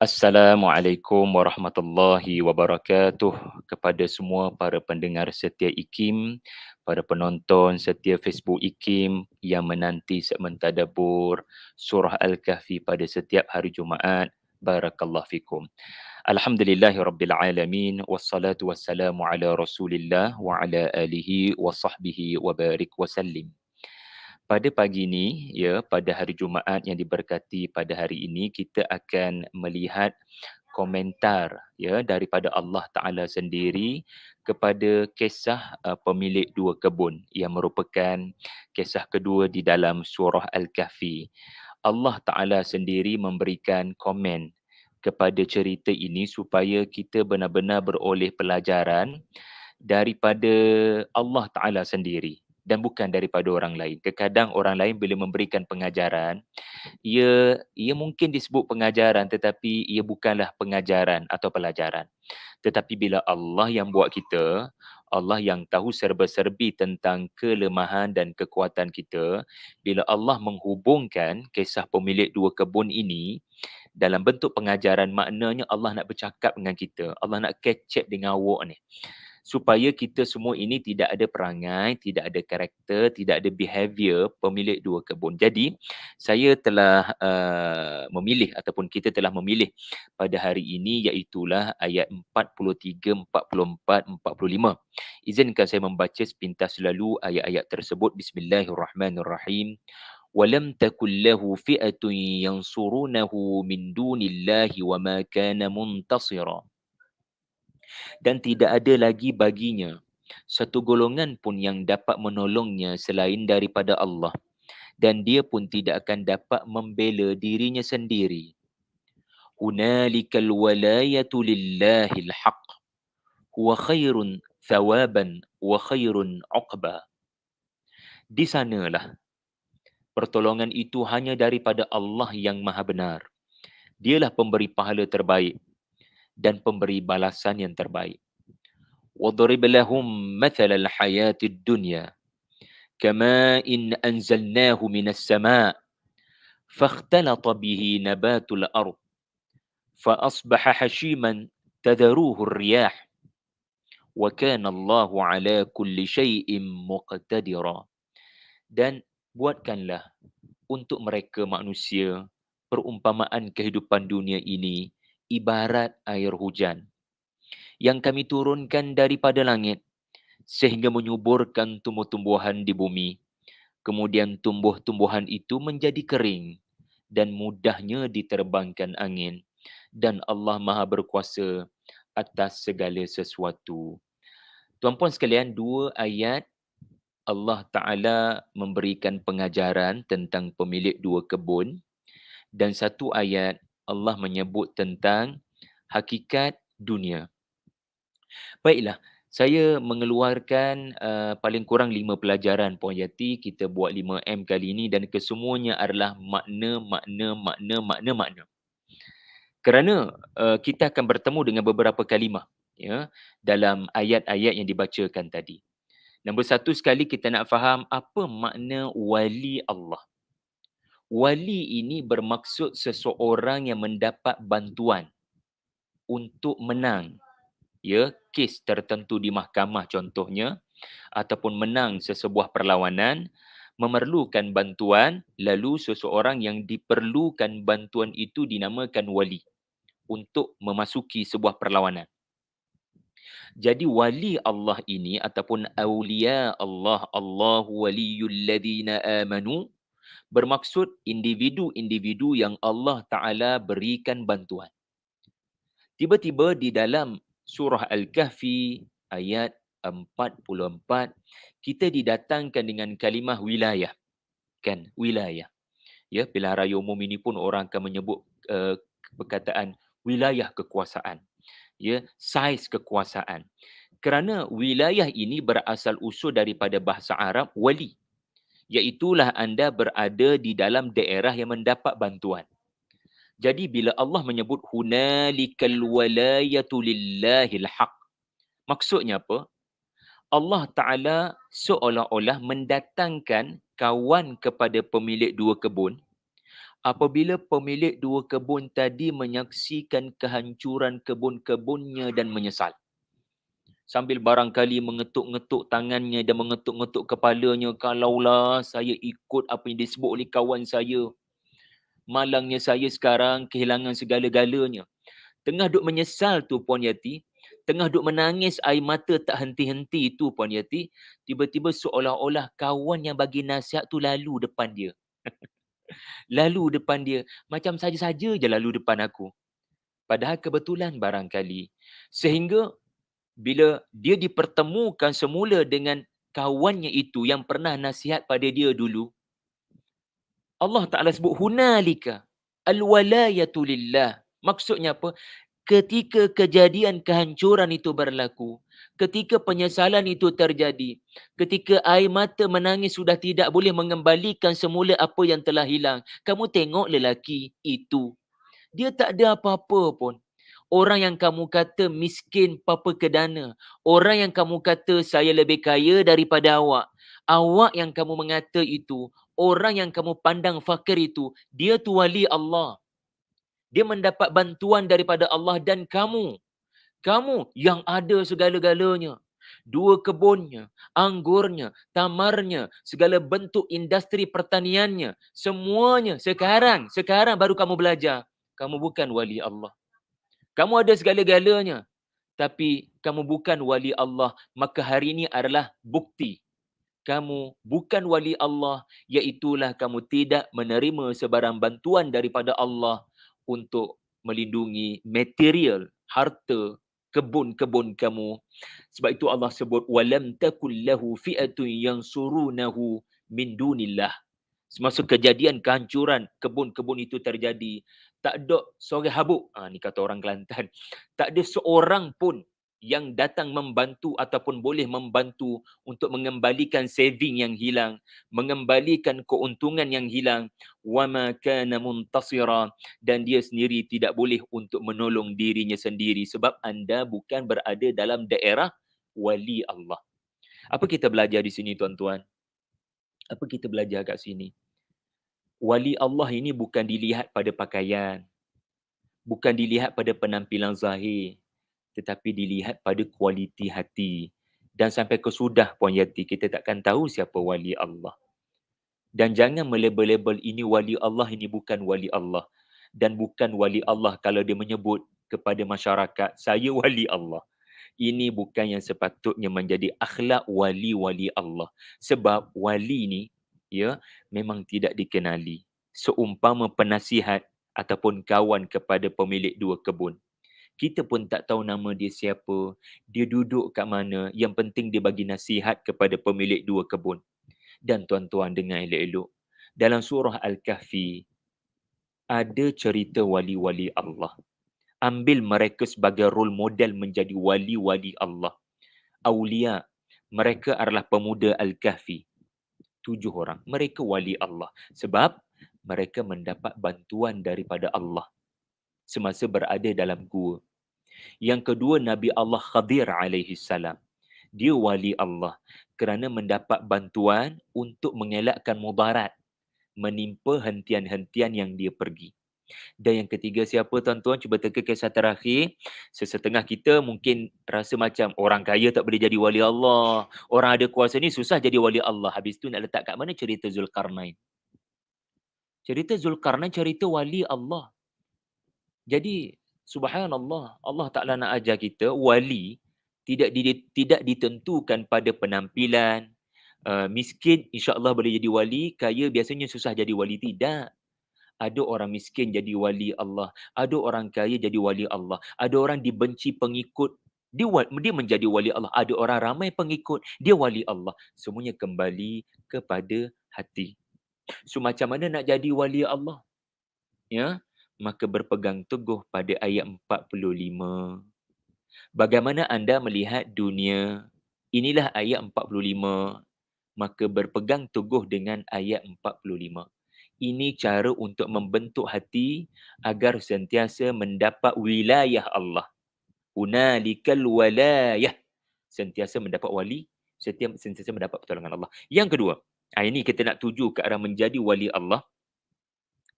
Assalamualaikum warahmatullahi wabarakatuh kepada semua para pendengar setia IKIM, para penonton setia Facebook IKIM yang menanti segmen tadabbur surah Al-Kahfi pada setiap hari Jumaat. Barakallahu fikum. Alhamdulillahirabbil alamin wassalatu wassalamu ala Rasulillah wa ala alihi wa sahbihi wa barik wa sallim pada pagi ini ya pada hari Jumaat yang diberkati pada hari ini kita akan melihat komentar ya daripada Allah Taala sendiri kepada kisah uh, pemilik dua kebun yang merupakan kisah kedua di dalam surah Al-Kahfi. Allah Taala sendiri memberikan komen kepada cerita ini supaya kita benar-benar beroleh pelajaran daripada Allah Taala sendiri dan bukan daripada orang lain. Terkadang orang lain bila memberikan pengajaran, ia ia mungkin disebut pengajaran tetapi ia bukanlah pengajaran atau pelajaran. Tetapi bila Allah yang buat kita, Allah yang tahu serba-serbi tentang kelemahan dan kekuatan kita, bila Allah menghubungkan kisah pemilik dua kebun ini dalam bentuk pengajaran, maknanya Allah nak bercakap dengan kita. Allah nak catch up dengan awak ni supaya kita semua ini tidak ada perangai, tidak ada karakter, tidak ada behavior pemilik dua kebun. Jadi, saya telah uh, memilih ataupun kita telah memilih pada hari ini iaitulah ayat 43, 44, 45. Izinkan saya membaca sepintas lalu ayat-ayat tersebut. Bismillahirrahmanirrahim. ولم تكن له فئة ينصرونه من دون الله وما كان منتصرا dan tidak ada lagi baginya. Satu golongan pun yang dapat menolongnya selain daripada Allah. Dan dia pun tidak akan dapat membela dirinya sendiri. Hunalikal walayatu lillahil haq. Huwa khairun thawaban wa khairun uqba. Di sanalah pertolongan itu hanya daripada Allah yang maha benar. Dialah pemberi pahala terbaik dan pemberi balasan yang terbaik. وَضْرِبْ لَهُمْ مَثَلَ الْحَيَاةِ الدُّنْيَا كَمَا إِنْ أَنْزَلْنَاهُ مِنَ السَّمَاءِ فَاخْتَلَطَ بِهِ نَبَاتُ الْأَرْضِ فَأَصْبَحَ حَشِيمًا تَذَرُوهُ الرِّيَاحُ وَكَانَ اللَّهُ عَلَى كُلِّ شَيْءٍ مُقْتَدِرًا Dan buatkanlah untuk mereka manusia perumpamaan kehidupan dunia ini ibarat air hujan yang kami turunkan daripada langit sehingga menyuburkan tumbuh-tumbuhan di bumi. Kemudian tumbuh-tumbuhan itu menjadi kering dan mudahnya diterbangkan angin. Dan Allah Maha Berkuasa atas segala sesuatu. Tuan-puan sekalian, dua ayat Allah Ta'ala memberikan pengajaran tentang pemilik dua kebun dan satu ayat Allah menyebut tentang hakikat dunia. Baiklah, saya mengeluarkan uh, paling kurang lima pelajaran Puan Yati. Kita buat 5M kali ini dan kesemuanya adalah makna, makna, makna, makna, makna. Kerana uh, kita akan bertemu dengan beberapa kalimah ya, dalam ayat-ayat yang dibacakan tadi. Nombor satu sekali kita nak faham apa makna wali Allah wali ini bermaksud seseorang yang mendapat bantuan untuk menang. Ya kes tertentu di mahkamah contohnya ataupun menang sesebuah perlawanan memerlukan bantuan lalu seseorang yang diperlukan bantuan itu dinamakan wali untuk memasuki sebuah perlawanan. Jadi wali Allah ini ataupun aulia Allah Allahu waliyul ladina amanu bermaksud individu-individu yang Allah Ta'ala berikan bantuan. Tiba-tiba di dalam surah Al-Kahfi ayat 44, kita didatangkan dengan kalimah wilayah. Kan, wilayah. Ya, pilihan raya umum ini pun orang akan menyebut uh, perkataan wilayah kekuasaan. Ya, saiz kekuasaan. Kerana wilayah ini berasal usul daripada bahasa Arab wali iaitulah anda berada di dalam daerah yang mendapat bantuan. Jadi bila Allah menyebut hunalikal walayatu lillahil haq. Maksudnya apa? Allah Taala seolah-olah mendatangkan kawan kepada pemilik dua kebun Apabila pemilik dua kebun tadi menyaksikan kehancuran kebun-kebunnya dan menyesal. Sambil barangkali mengetuk-ngetuk tangannya dan mengetuk-ngetuk kepalanya. Kalaulah saya ikut apa yang disebut oleh kawan saya. Malangnya saya sekarang kehilangan segala-galanya. Tengah duk menyesal tu Puan Yati. Tengah duk menangis air mata tak henti-henti tu Puan Yati. Tiba-tiba seolah-olah kawan yang bagi nasihat tu lalu depan dia. lalu depan dia. Macam saja-saja je lalu depan aku. Padahal kebetulan barangkali. Sehingga bila dia dipertemukan semula dengan kawannya itu yang pernah nasihat pada dia dulu. Allah Ta'ala sebut hunalika alwalayatu lillah. Maksudnya apa? Ketika kejadian kehancuran itu berlaku, ketika penyesalan itu terjadi, ketika air mata menangis sudah tidak boleh mengembalikan semula apa yang telah hilang. Kamu tengok lelaki itu. Dia tak ada apa-apa pun. Orang yang kamu kata miskin papa kedana. Orang yang kamu kata saya lebih kaya daripada awak. Awak yang kamu mengata itu. Orang yang kamu pandang fakir itu. Dia tu wali Allah dia mendapat bantuan daripada Allah dan kamu. Kamu yang ada segala-galanya. Dua kebunnya, anggurnya, tamarnya, segala bentuk industri pertaniannya. Semuanya sekarang, sekarang baru kamu belajar. Kamu bukan wali Allah. Kamu ada segala-galanya. Tapi kamu bukan wali Allah. Maka hari ini adalah bukti. Kamu bukan wali Allah. Iaitulah kamu tidak menerima sebarang bantuan daripada Allah untuk melindungi material, harta, kebun-kebun kamu. Sebab itu Allah sebut walam takul lahu fi'atun yansurunahu min dunillah. Semasa kejadian kehancuran kebun-kebun itu terjadi, tak ada sore habuk. Ha, ni kata orang Kelantan. Tak ada seorang pun yang datang membantu ataupun boleh membantu untuk mengembalikan saving yang hilang, mengembalikan keuntungan yang hilang, wama kana muntasira dan dia sendiri tidak boleh untuk menolong dirinya sendiri sebab anda bukan berada dalam daerah wali Allah. Apa kita belajar di sini tuan-tuan? Apa kita belajar kat sini? Wali Allah ini bukan dilihat pada pakaian. Bukan dilihat pada penampilan zahir tetapi dilihat pada kualiti hati. Dan sampai ke sudah Puan Yati, kita takkan tahu siapa wali Allah. Dan jangan melabel-label ini wali Allah, ini bukan wali Allah. Dan bukan wali Allah kalau dia menyebut kepada masyarakat, saya wali Allah. Ini bukan yang sepatutnya menjadi akhlak wali-wali Allah. Sebab wali ni ya memang tidak dikenali. Seumpama penasihat ataupun kawan kepada pemilik dua kebun kita pun tak tahu nama dia siapa, dia duduk kat mana, yang penting dia bagi nasihat kepada pemilik dua kebun. Dan tuan-tuan dengar elok-elok, dalam surah Al-Kahfi, ada cerita wali-wali Allah. Ambil mereka sebagai role model menjadi wali-wali Allah. Aulia, mereka adalah pemuda Al-Kahfi. Tujuh orang. Mereka wali Allah. Sebab mereka mendapat bantuan daripada Allah semasa berada dalam gua. Yang kedua Nabi Allah Khadir alaihi salam. Dia wali Allah kerana mendapat bantuan untuk mengelakkan mudarat menimpa hentian-hentian yang dia pergi. Dan yang ketiga siapa tuan-tuan? Cuba teka kisah terakhir. Sesetengah kita mungkin rasa macam orang kaya tak boleh jadi wali Allah. Orang ada kuasa ni susah jadi wali Allah. Habis tu nak letak kat mana? Cerita Zulkarnain. Cerita Zulkarnain cerita wali Allah. Jadi subhanallah Allah Taala nak ajar kita wali tidak di, tidak ditentukan pada penampilan. Uh, miskin insya-Allah boleh jadi wali. Kaya biasanya susah jadi wali. Tidak ada orang miskin jadi wali Allah ada orang kaya jadi wali Allah ada orang dibenci pengikut dia dia menjadi wali Allah ada orang ramai pengikut dia wali Allah semuanya kembali kepada hati so macam mana nak jadi wali Allah ya maka berpegang teguh pada ayat 45. Bagaimana anda melihat dunia? Inilah ayat 45. Maka berpegang teguh dengan ayat 45. Ini cara untuk membentuk hati agar sentiasa mendapat wilayah Allah. Unalikal walayah. Sentiasa mendapat wali, setiap sentiasa mendapat pertolongan Allah. Yang kedua, ini kita nak tuju ke arah menjadi wali Allah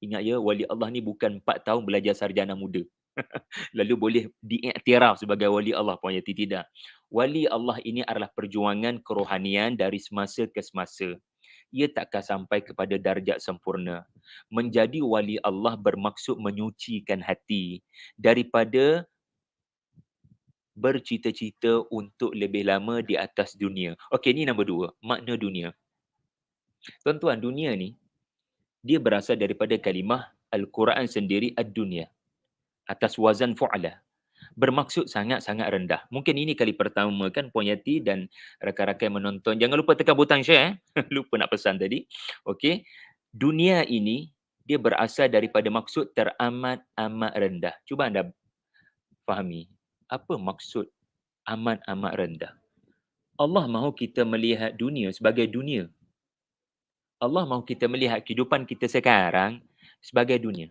Ingat ya, wali Allah ni bukan 4 tahun belajar sarjana muda. Lalu boleh diiktiraf sebagai wali Allah Yati. Tidak. Wali Allah ini adalah perjuangan kerohanian dari semasa ke semasa. Ia takkan sampai kepada darjat sempurna. Menjadi wali Allah bermaksud menyucikan hati daripada bercita-cita untuk lebih lama di atas dunia. Okey, ini nombor dua. Makna dunia. Tuan-tuan, dunia ni dia berasal daripada kalimah Al-Quran sendiri ad-dunya atas wazan fu'ala bermaksud sangat-sangat rendah. Mungkin ini kali pertama kan Puan Yati dan rakan-rakan menonton. Jangan lupa tekan butang share. Eh. lupa nak pesan tadi. Okey. Dunia ini dia berasal daripada maksud teramat-amat rendah. Cuba anda fahami. Apa maksud amat-amat rendah? Allah mahu kita melihat dunia sebagai dunia. Allah mahu kita melihat kehidupan kita sekarang sebagai dunia.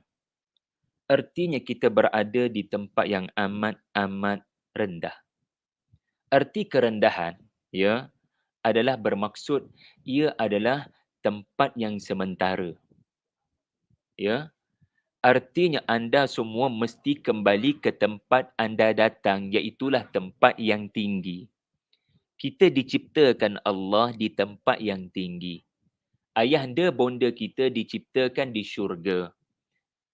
Artinya kita berada di tempat yang amat-amat rendah. Arti kerendahan ya adalah bermaksud ia adalah tempat yang sementara. Ya. Artinya anda semua mesti kembali ke tempat anda datang iaitu tempat yang tinggi. Kita diciptakan Allah di tempat yang tinggi ayahanda bonda kita diciptakan di syurga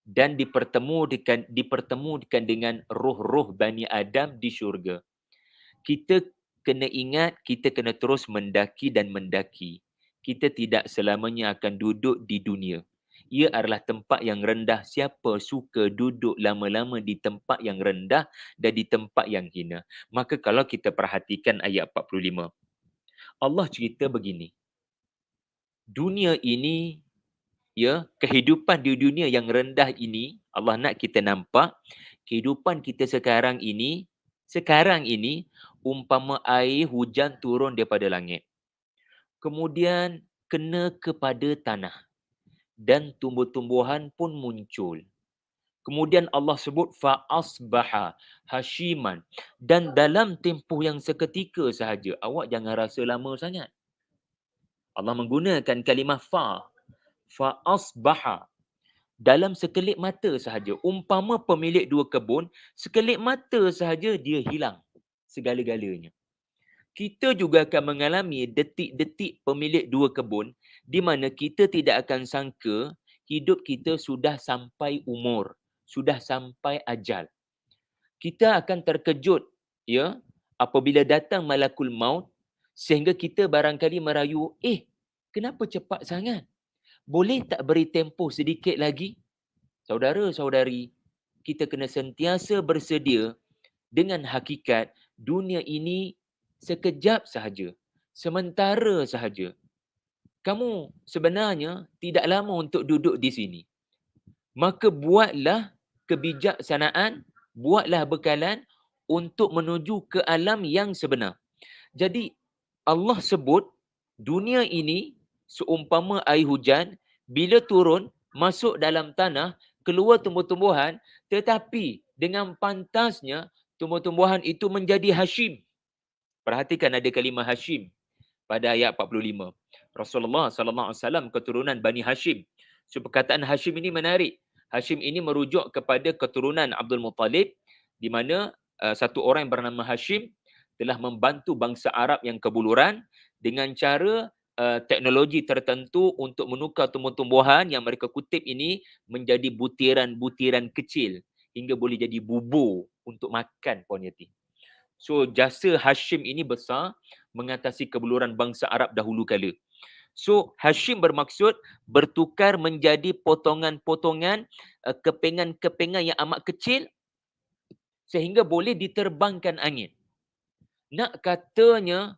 dan dipertemukan dipertemukan dengan roh-roh Bani Adam di syurga. Kita kena ingat kita kena terus mendaki dan mendaki. Kita tidak selamanya akan duduk di dunia. Ia adalah tempat yang rendah. Siapa suka duduk lama-lama di tempat yang rendah dan di tempat yang hina. Maka kalau kita perhatikan ayat 45. Allah cerita begini dunia ini ya kehidupan di dunia yang rendah ini Allah nak kita nampak kehidupan kita sekarang ini sekarang ini umpama air hujan turun daripada langit. Kemudian kena kepada tanah dan tumbuh-tumbuhan pun muncul. Kemudian Allah sebut fa asbaha hashiman. Dan dalam tempoh yang seketika sahaja awak jangan rasa lama sangat. Allah menggunakan kalimah fa fa asbaha dalam sekelip mata sahaja. Umpama pemilik dua kebun sekelip mata sahaja dia hilang segala-galanya. Kita juga akan mengalami detik-detik pemilik dua kebun di mana kita tidak akan sangka hidup kita sudah sampai umur sudah sampai ajal. Kita akan terkejut ya apabila datang malakul maut sehingga kita barangkali merayu, eh kenapa cepat sangat? Boleh tak beri tempoh sedikit lagi? Saudara-saudari, kita kena sentiasa bersedia dengan hakikat dunia ini sekejap sahaja. Sementara sahaja. Kamu sebenarnya tidak lama untuk duduk di sini. Maka buatlah kebijaksanaan, buatlah bekalan untuk menuju ke alam yang sebenar. Jadi Allah sebut dunia ini seumpama air hujan bila turun masuk dalam tanah keluar tumbuh-tumbuhan tetapi dengan pantasnya tumbuh-tumbuhan itu menjadi hashim. Perhatikan ada kalimah hashim pada ayat 45. Rasulullah sallallahu alaihi wasallam keturunan Bani Hashim. So perkataan Hashim ini menarik. Hashim ini merujuk kepada keturunan Abdul Muttalib di mana uh, satu orang yang bernama Hashim telah membantu bangsa Arab yang kebuluran dengan cara uh, teknologi tertentu untuk menukar tumbuh-tumbuhan yang mereka kutip ini menjadi butiran-butiran kecil hingga boleh jadi bubur untuk makan Puan Yati. So jasa Hashim ini besar mengatasi kebuluran bangsa Arab dahulu kala. So Hashim bermaksud bertukar menjadi potongan-potongan uh, kepengan-kepengan yang amat kecil sehingga boleh diterbangkan angin nak katanya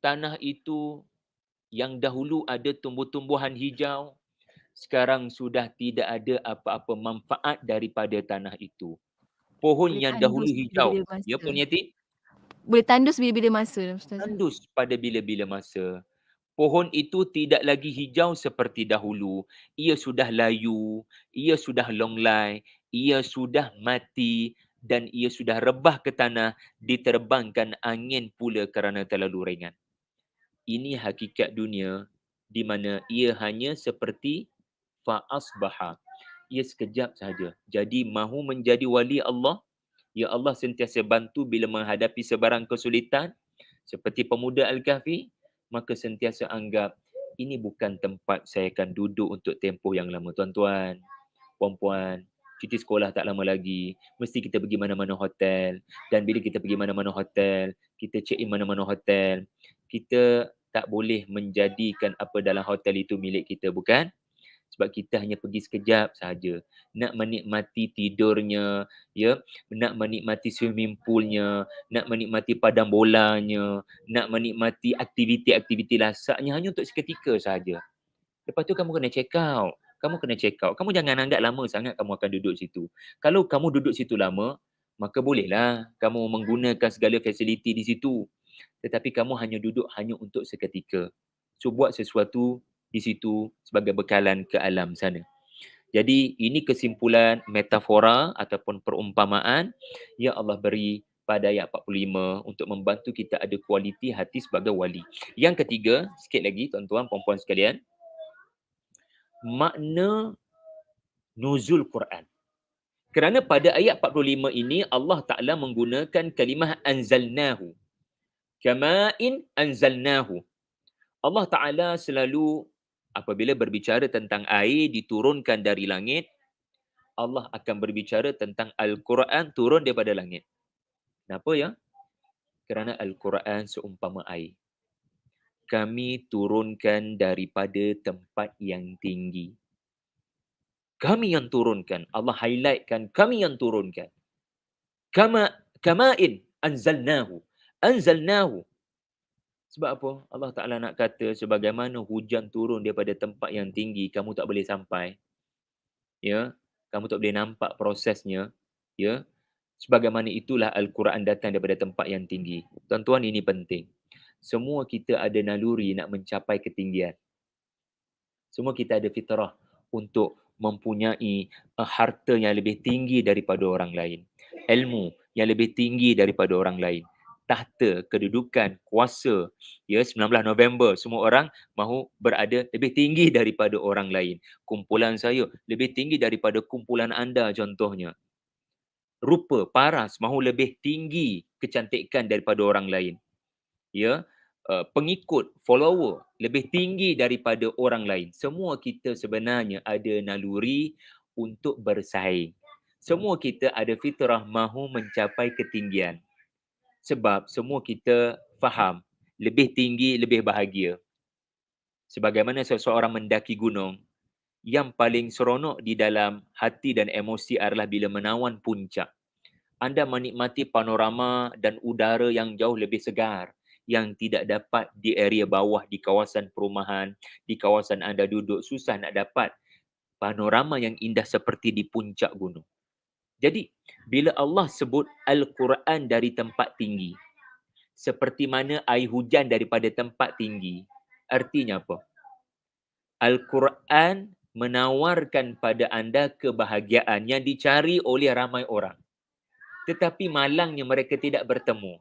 tanah itu yang dahulu ada tumbuh-tumbuhan hijau sekarang sudah tidak ada apa-apa manfaat daripada tanah itu. Pohon boleh yang dahulu hijau. Ya Puan Yati? Boleh tandus bila-bila masa. Ustaz. Tandus pada bila-bila masa. Pohon itu tidak lagi hijau seperti dahulu. Ia sudah layu. Ia sudah longlai. Ia sudah mati dan ia sudah rebah ke tanah diterbangkan angin pula kerana terlalu ringan. Ini hakikat dunia di mana ia hanya seperti fa asbaha. Ia sekejap sahaja. Jadi mahu menjadi wali Allah, ya Allah sentiasa bantu bila menghadapi sebarang kesulitan seperti pemuda Al-Kahfi, maka sentiasa anggap ini bukan tempat saya akan duduk untuk tempoh yang lama. Tuan-tuan, puan-puan, cuti sekolah tak lama lagi. Mesti kita pergi mana-mana hotel. Dan bila kita pergi mana-mana hotel, kita check in mana-mana hotel. Kita tak boleh menjadikan apa dalam hotel itu milik kita, bukan? sebab kita hanya pergi sekejap sahaja. Nak menikmati tidurnya ya. Nak menikmati swimming poolnya nak menikmati padang bolanya nak menikmati aktiviti-aktiviti lasaknya hanya untuk seketika sahaja. Lepas tu kamu kena check out. Kamu kena check out. Kamu jangan anggap lama sangat kamu akan duduk situ. Kalau kamu duduk situ lama maka bolehlah kamu menggunakan segala fasiliti di situ tetapi kamu hanya duduk hanya untuk seketika so buat sesuatu di situ sebagai bekalan ke alam sana. Jadi ini kesimpulan metafora ataupun perumpamaan yang Allah beri pada ayat 45 untuk membantu kita ada kualiti hati sebagai wali. Yang ketiga, sikit lagi tuan-tuan puan-puan sekalian, makna nuzul Quran. Kerana pada ayat 45 ini Allah Taala menggunakan kalimah anzalnahu. Kama'in anzalnahu. Allah Taala selalu apabila berbicara tentang air diturunkan dari langit, Allah akan berbicara tentang Al-Quran turun daripada langit. Kenapa ya? Kerana Al-Quran seumpama air. Kami turunkan daripada tempat yang tinggi. Kami yang turunkan. Allah highlightkan kami yang turunkan. Kama kama'in anzalnahu. Anzalnahu. Sebab apa? Allah Ta'ala nak kata sebagaimana hujan turun daripada tempat yang tinggi, kamu tak boleh sampai. Ya, kamu tak boleh nampak prosesnya. Ya, sebagaimana itulah Al-Quran datang daripada tempat yang tinggi. Tuan-tuan, ini penting. Semua kita ada naluri nak mencapai ketinggian. Semua kita ada fitrah untuk mempunyai uh, harta yang lebih tinggi daripada orang lain. Ilmu yang lebih tinggi daripada orang lain tahta, kedudukan, kuasa. Ya, 19 November semua orang mahu berada lebih tinggi daripada orang lain. Kumpulan saya lebih tinggi daripada kumpulan anda contohnya. Rupa, paras mahu lebih tinggi kecantikan daripada orang lain. Ya, uh, pengikut, follower lebih tinggi daripada orang lain. Semua kita sebenarnya ada naluri untuk bersaing. Semua kita ada fitrah mahu mencapai ketinggian sebab semua kita faham lebih tinggi lebih bahagia. Sebagaimana seseorang mendaki gunung, yang paling seronok di dalam hati dan emosi adalah bila menawan puncak. Anda menikmati panorama dan udara yang jauh lebih segar yang tidak dapat di area bawah di kawasan perumahan, di kawasan anda duduk susah nak dapat panorama yang indah seperti di puncak gunung. Jadi bila Allah sebut Al-Quran dari tempat tinggi seperti mana air hujan daripada tempat tinggi artinya apa? Al-Quran menawarkan pada anda kebahagiaan yang dicari oleh ramai orang. Tetapi malangnya mereka tidak bertemu.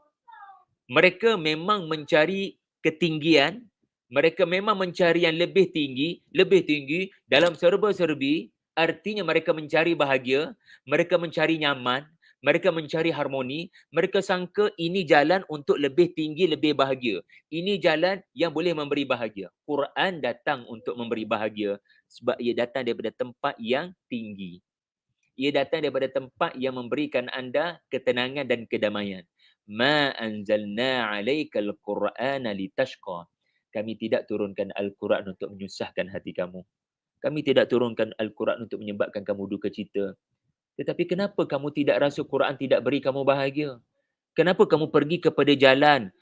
Mereka memang mencari ketinggian, mereka memang mencari yang lebih tinggi, lebih tinggi dalam serba-serbi artinya mereka mencari bahagia, mereka mencari nyaman, mereka mencari harmoni, mereka sangka ini jalan untuk lebih tinggi, lebih bahagia. Ini jalan yang boleh memberi bahagia. Quran datang untuk memberi bahagia sebab ia datang daripada tempat yang tinggi. Ia datang daripada tempat yang memberikan anda ketenangan dan kedamaian. Ma anzalna alaikal Qur'ana litashqa. Kami tidak turunkan Al-Quran untuk menyusahkan hati kamu. Kami tidak turunkan Al-Quran untuk menyebabkan kamu duka cita. Tetapi kenapa kamu tidak rasa Quran tidak beri kamu bahagia? Kenapa kamu pergi kepada jalan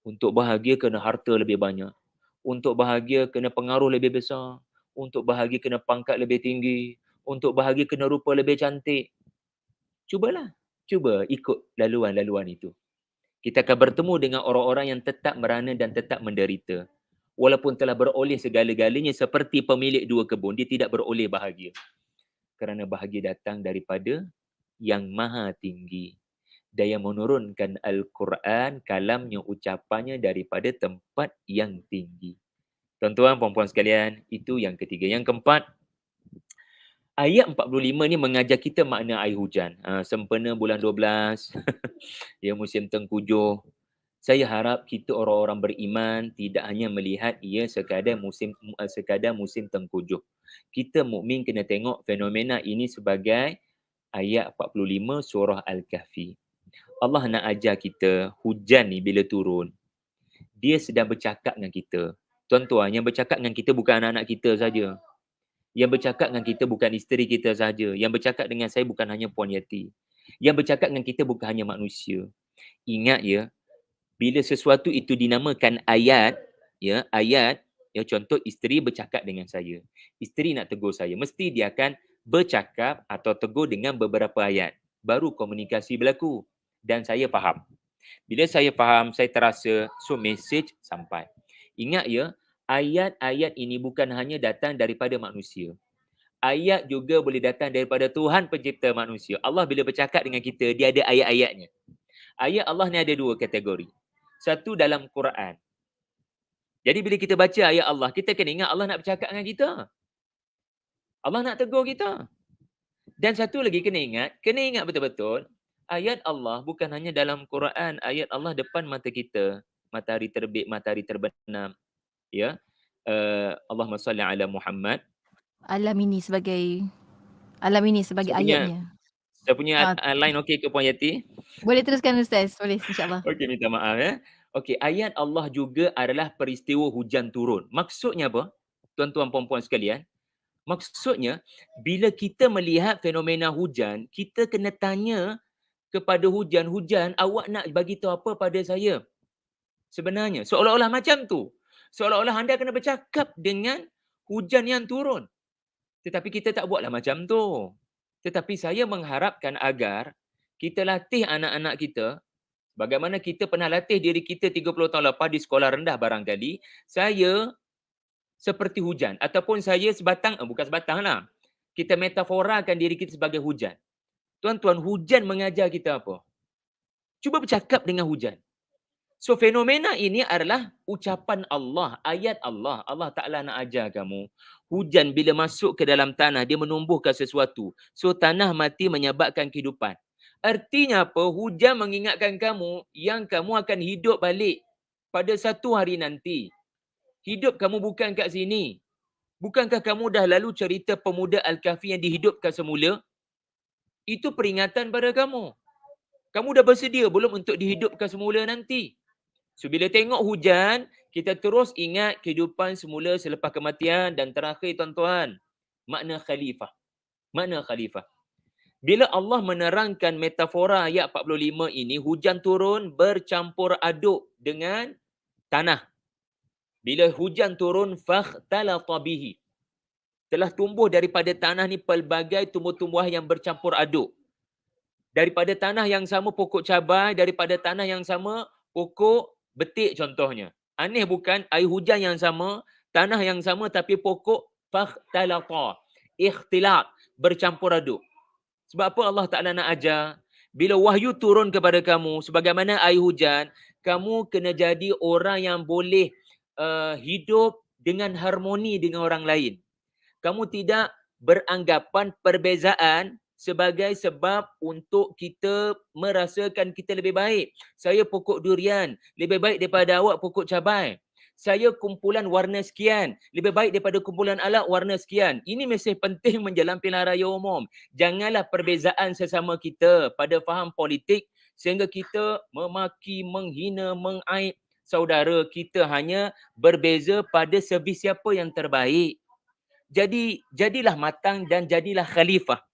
untuk bahagia kena harta lebih banyak? Untuk bahagia kena pengaruh lebih besar? Untuk bahagia kena pangkat lebih tinggi? Untuk bahagia kena rupa lebih cantik? Cubalah. Cuba ikut laluan-laluan itu. Kita akan bertemu dengan orang-orang yang tetap merana dan tetap menderita walaupun telah beroleh segala-galanya seperti pemilik dua kebun, dia tidak beroleh bahagia. Kerana bahagia datang daripada yang maha tinggi. Dan yang menurunkan Al-Quran, kalamnya, ucapannya daripada tempat yang tinggi. Tuan-tuan, puan-puan sekalian, itu yang ketiga. Yang keempat, ayat 45 ni mengajar kita makna air hujan. Ha, sempena bulan 12, ya musim tengkujuh. Saya harap kita orang-orang beriman tidak hanya melihat ia sekadar musim uh, sekadar musim tengkujuh. Kita mukmin kena tengok fenomena ini sebagai ayat 45 surah Al-Kahfi. Allah nak ajar kita hujan ni bila turun. Dia sedang bercakap dengan kita. Tuan-tuan, yang bercakap dengan kita bukan anak-anak kita saja. Yang bercakap dengan kita bukan isteri kita saja. Yang bercakap dengan saya bukan hanya Puan Yati. Yang bercakap dengan kita bukan hanya manusia. Ingat ya, bila sesuatu itu dinamakan ayat, ya, ayat, ya contoh isteri bercakap dengan saya. Isteri nak tegur saya, mesti dia akan bercakap atau tegur dengan beberapa ayat. Baru komunikasi berlaku dan saya faham. Bila saya faham, saya terasa so message sampai. Ingat ya, ayat-ayat ini bukan hanya datang daripada manusia. Ayat juga boleh datang daripada Tuhan pencipta manusia. Allah bila bercakap dengan kita, dia ada ayat-ayatnya. Ayat Allah ni ada dua kategori. Satu dalam Quran. Jadi bila kita baca ayat Allah, kita kena ingat Allah nak bercakap dengan kita. Allah nak tegur kita. Dan satu lagi kena ingat, kena ingat betul-betul, ayat Allah bukan hanya dalam Quran, ayat Allah depan mata kita. Matahari terbit, matahari terbenam, ya uh, Allahumma salli ala Muhammad alam ini sebagai alam ini sebagai saya ayatnya saya punya uh, line okey ke Puan Yati? Boleh teruskan ustaz. Boleh insyaallah. Okey minta maaf ya okey ayat Allah juga adalah peristiwa hujan turun. Maksudnya apa? Tuan-tuan puan-puan sekalian. Maksudnya bila kita melihat fenomena hujan kita kena tanya kepada hujan-hujan awak nak bagi tahu apa pada saya? Sebenarnya seolah-olah macam tu. Seolah-olah anda kena bercakap dengan hujan yang turun. Tetapi kita tak buatlah macam tu. Tetapi saya mengharapkan agar kita latih anak-anak kita bagaimana kita pernah latih diri kita 30 tahun lepas di sekolah rendah barangkali. Saya seperti hujan ataupun saya sebatang, eh, bukan sebatang lah. Kita metaforakan diri kita sebagai hujan. Tuan-tuan, hujan mengajar kita apa? Cuba bercakap dengan hujan. So fenomena ini adalah ucapan Allah, ayat Allah. Allah Ta'ala nak ajar kamu. Hujan bila masuk ke dalam tanah, dia menumbuhkan sesuatu. So tanah mati menyebabkan kehidupan. Artinya apa? Hujan mengingatkan kamu yang kamu akan hidup balik pada satu hari nanti. Hidup kamu bukan kat sini. Bukankah kamu dah lalu cerita pemuda Al-Kahfi yang dihidupkan semula? Itu peringatan pada kamu. Kamu dah bersedia belum untuk dihidupkan semula nanti? So bila tengok hujan, kita terus ingat kehidupan semula selepas kematian dan terakhir tuan-tuan, makna khalifah. Makna khalifah. Bila Allah menerangkan metafora ayat 45 ini, hujan turun bercampur aduk dengan tanah. Bila hujan turun, fakhtalata bihi. Telah tumbuh daripada tanah ni pelbagai tumbuh-tumbuhan yang bercampur aduk. Daripada tanah yang sama pokok cabai, daripada tanah yang sama pokok betik contohnya. Aneh bukan air hujan yang sama, tanah yang sama tapi pokok fakhtalata. Ikhtilat, bercampur aduk. Sebab apa Allah Ta'ala nak ajar? Bila wahyu turun kepada kamu, sebagaimana air hujan, kamu kena jadi orang yang boleh uh, hidup dengan harmoni dengan orang lain. Kamu tidak beranggapan perbezaan sebagai sebab untuk kita merasakan kita lebih baik. Saya pokok durian, lebih baik daripada awak pokok cabai. Saya kumpulan warna sekian, lebih baik daripada kumpulan alat warna sekian. Ini mesej penting menjelang pilihan raya umum. Janganlah perbezaan sesama kita pada faham politik sehingga kita memaki, menghina, mengaib saudara kita hanya berbeza pada servis siapa yang terbaik. Jadi jadilah matang dan jadilah khalifah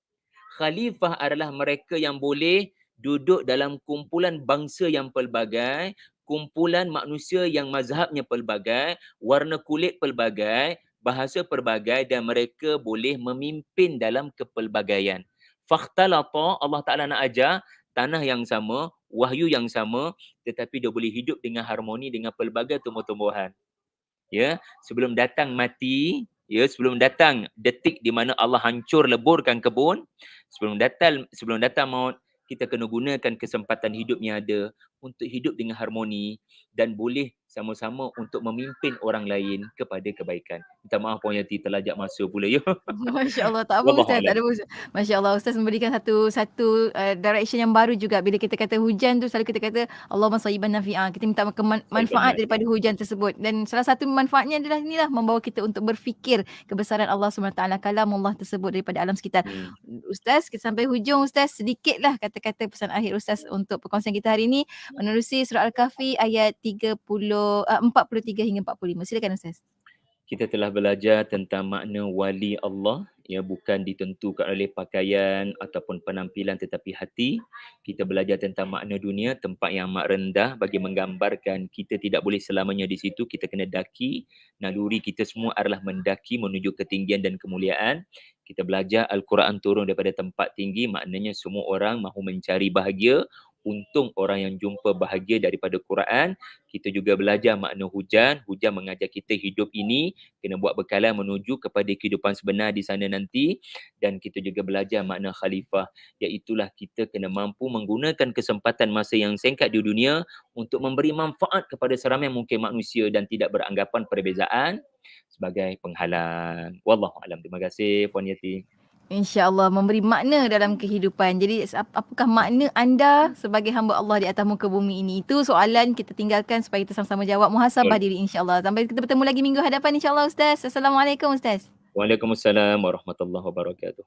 khalifah adalah mereka yang boleh duduk dalam kumpulan bangsa yang pelbagai, kumpulan manusia yang mazhabnya pelbagai, warna kulit pelbagai, bahasa pelbagai dan mereka boleh memimpin dalam kepelbagaian. Fakhtalata Allah Ta'ala nak ajar tanah yang sama, wahyu yang sama tetapi dia boleh hidup dengan harmoni dengan pelbagai tumbuh-tumbuhan. Ya, sebelum datang mati, ya sebelum datang detik di mana Allah hancur leburkan kebun sebelum datang sebelum datang maut kita kena gunakan kesempatan hidup yang ada untuk hidup dengan harmoni dan boleh sama-sama untuk memimpin orang lain kepada kebaikan. Minta maaf Puan Yati terlajak masa pula ya. Masya-Allah, tak apa Ustaz, tak ada Ustaz. Masya-Allah Ustaz memberikan satu satu, eee, direction yang baru juga bila kita kata hujan tu selalu kita kata Allahumma shayyiban nafi'a. Kita minta keman manfaat daripada hujan tersebut dan salah satu manfaatnya adalah inilah membawa kita untuk berfikir kebesaran Allah SWT, kalamullah tersebut daripada alam sekitar. Hmm. Ustaz, kita sampai hujung Ustaz, sedikitlah kata-kata pesan akhir Ustaz untuk perkongsian kita hari ini menerusi surah Al-Kahfi ayat 30 eee, 43 hingga 45. Silakan Ustaz. Kita telah belajar tentang makna wali Allah, ya bukan ditentukan oleh pakaian ataupun penampilan tetapi hati. Kita belajar tentang makna dunia, tempat yang amat rendah bagi menggambarkan kita tidak boleh selamanya di situ, kita kena daki. Naluri kita semua adalah mendaki menuju ketinggian dan kemuliaan. Kita belajar Al-Quran turun daripada tempat tinggi, maknanya semua orang mahu mencari bahagia, untung orang yang jumpa bahagia daripada Quran. Kita juga belajar makna hujan. Hujan mengajar kita hidup ini kena buat bekalan menuju kepada kehidupan sebenar di sana nanti. Dan kita juga belajar makna khalifah. Iaitulah kita kena mampu menggunakan kesempatan masa yang singkat di dunia untuk memberi manfaat kepada seramai mungkin manusia dan tidak beranggapan perbezaan sebagai penghalang. Wallahualam. Terima kasih Puan Yati. InsyaAllah memberi makna dalam kehidupan. Jadi ap- apakah makna anda sebagai hamba Allah di atas muka bumi ini? Itu soalan kita tinggalkan supaya kita sama-sama jawab muhasabah diri insyaAllah. Sampai kita bertemu lagi minggu hadapan insyaAllah Ustaz. Assalamualaikum Ustaz. Waalaikumsalam warahmatullahi wabarakatuh.